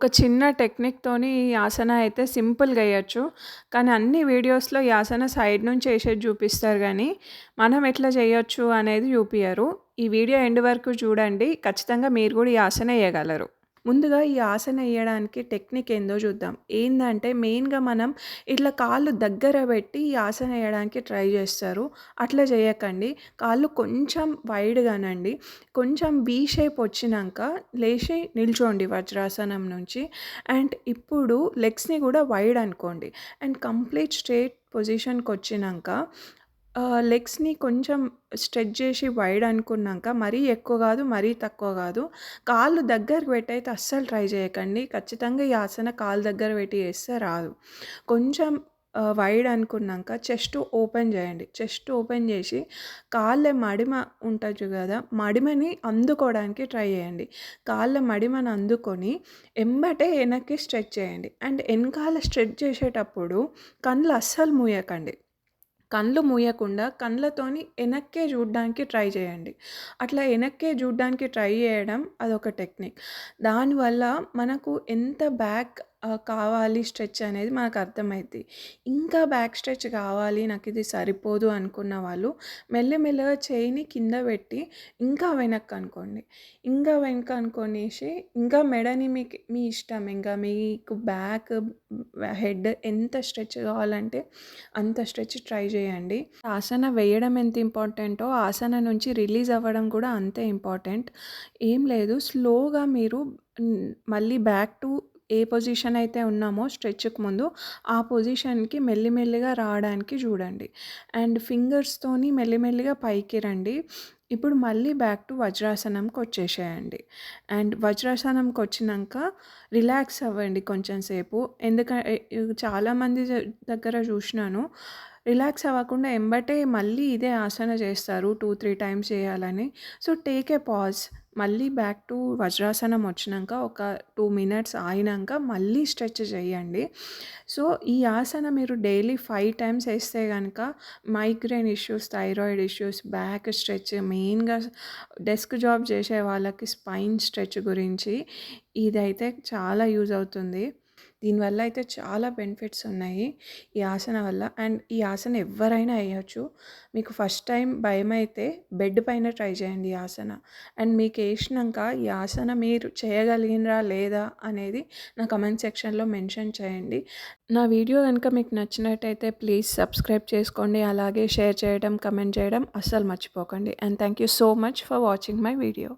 ఒక చిన్న టెక్నిక్‌తోని ఈ ఆసన అయితే సింపుల్‌గా వేయచ్చు కానీ అన్ని వీడియోస్‌లో ఈ ఆసన సైడ్ నుంచి వేసేది చూపిస్తారు కానీ మనం ఎట్లా చేయొచ్చు అనేది జూపియరు. ఈ వీడియో ఎండ్ వరకు చూడండి. ఖచ్చితంగా మీరు కూడా ఈ ఆసన వేయగలరు ముందుగా ఈ ఆసన వేయడానికి టెక్నిక్ ఏందో చూద్దాం. ఏంటంటే మెయిన్‌గా మనం ఇట్లా కాళ్ళు దగ్గర పెట్టి ఈ ఆసన వేయడానికి ట్రై చేస్తారు. అట్లా చేయకండి. కాళ్ళు కొంచెం వైడ్‌గానండి. కొంచెం బీ షేప్ వచ్చినాక లేచి నిల్చోండి వజ్రాసనం నుంచి. అండ్ ఇప్పుడు లెగ్స్‌ని కూడా వైడ్ అనుకోండి. అండ్ కంప్లీట్ స్ట్రెయిట్ పొజిషన్కి వచ్చినాక లెగ్స్‌ని కొంచెం స్ట్రెచ్ చేసి వైడ్ అనుకున్నాక మరీ ఎక్కువ కాదు, మరీ తక్కువ కాదు. కాళ్ళు దగ్గరకు పెట్టయితే అస్సలు ట్రై చేయకండి. ఖచ్చితంగా ఈ ఆసన కాళ్ళు దగ్గర పెట్టి చేస్తే రాదు. కొంచెం వైడ్ అనుకున్నాక చెస్ట్ ఓపెన్ చేయండి. చెస్ట్ ఓపెన్ చేసి కాళ్ళ మడిమ ఉంటుంది కదా! మడిమని అందుకోవడానికి ట్రై చేయండి. కాళ్ళ మడిమని అందుకొని ఎంబటే వెనక్కి స్ట్రెచ్ చేయండి. అండ్ వెనకాల స్ట్రెచ్ చేసేటప్పుడు కళ్ళు అస్సలు మూయకండి. కళ్ళు మూయకుండా కళ్ళతోని వెనక్కే చూడడానికి ట్రై చేయండి. అట్లా వెనక్కే చూడడానికి ట్రై చేయడం అదొక టెక్నిక్. దానివల్ల మనకు ఎంత బ్యాక్ కావాలి స్ట్రెచ్ అనేది మనకు అర్థమవుతుంది ఇంకా బ్యాక్ స్ట్రెచ్ కావాలి నాకు ఇది సరిపోదు అనుకున్న వాళ్ళు మెల్లమెల్లగా చేయిని చెయ్యిని కింద పెట్టి ఇంకా వెనక్కి అనుకోండి. ఇంకా వెనక అనుకొనేసి ఇంకా మెడని మీకు మీ ఇష్టం ఇంకా మీకు బ్యాక్, హెడ్ ఎంత స్ట్రెచ్ కావాలంటే అంత స్ట్రెచ్ ట్రై చేయండి. ఆసన వేయడం ఎంత ఇంపార్టెంటో ఆసన నుంచి రిలీజ్ అవ్వడం కూడా అంతే ఇంపార్టెంట్. ఏం లేదు స్లోగా మీరు మళ్ళీ బ్యాక్ టు ఏ పొజిషన్ అయితే ఉన్నామో స్ట్రెచ్‌కి ముందు ఆ పొజిషన్‌కి మెల్లిమెల్లిగా రావడానికి చూడండి. అండ్ ఫింగర్స్‌తోని మెల్లిమెల్లిగా పైకి రండి. ఇప్పుడు మళ్ళీ బ్యాక్ టు వజ్రాసనంకి వచ్చేసేయండి అండ్ వజ్రాసనంకి వచ్చినాక రిలాక్స్ అవ్వండి కొంచెం సేపు. ఎందుక చాలామంది దగ్గర చూసినాను. రిలాక్స్ అవ్వకుండా ఎంబటే మళ్ళీ ఇదే ఆసన చేస్తారు. 2, 3 టైమ్స్ చేయాలని. So, take a pause. మళ్ళీ బ్యాక్ టు వజ్రాసనం వచ్చినాక ఒక టూ మినిట్స్ ఆగినాక మళ్ళీ స్ట్రెచ్ చేయండి. సో, ఈ ఆసన మీరు డైలీ ఫైవ్ టైమ్స్ వేస్తే కనుక migraine issues, thyroid issues, back stretch మెయిన్‌గా డెస్క్ జాబ్ చేసే వాళ్ళకి స్పైన్ స్ట్రెచ్ గురించి ఇదైతే చాలా యూజ్ అవుతుంది. దీనివల్ల అయితే చాలా బెనిఫిట్స్ ఉన్నాయి. ఈ ఆసన వల్ల. అండ్ ఈ ఆసన ఎవరైనా వేయచ్చు మీకు ఫస్ట్ టైమ్ భయమైతే బెడ్ పైన ట్రై చేయండి ఈ ఆసన. అండ్ మీకు వేసినాక ఈ ఆసన మీరు చేయగలిగినరా లేదా అనేది నా కమెంట్ సెక్షన్‌లో మెన్షన్ చేయండి. నా వీడియో కనుక మీకు నచ్చినట్టయితే ప్లీజ్ సబ్స్క్రైబ్ చేసుకోండి. అలాగే షేర్ చేయడం, కమెంట్ చేయడం అస్సలు మర్చిపోకండి. And thank you so much for watching my video.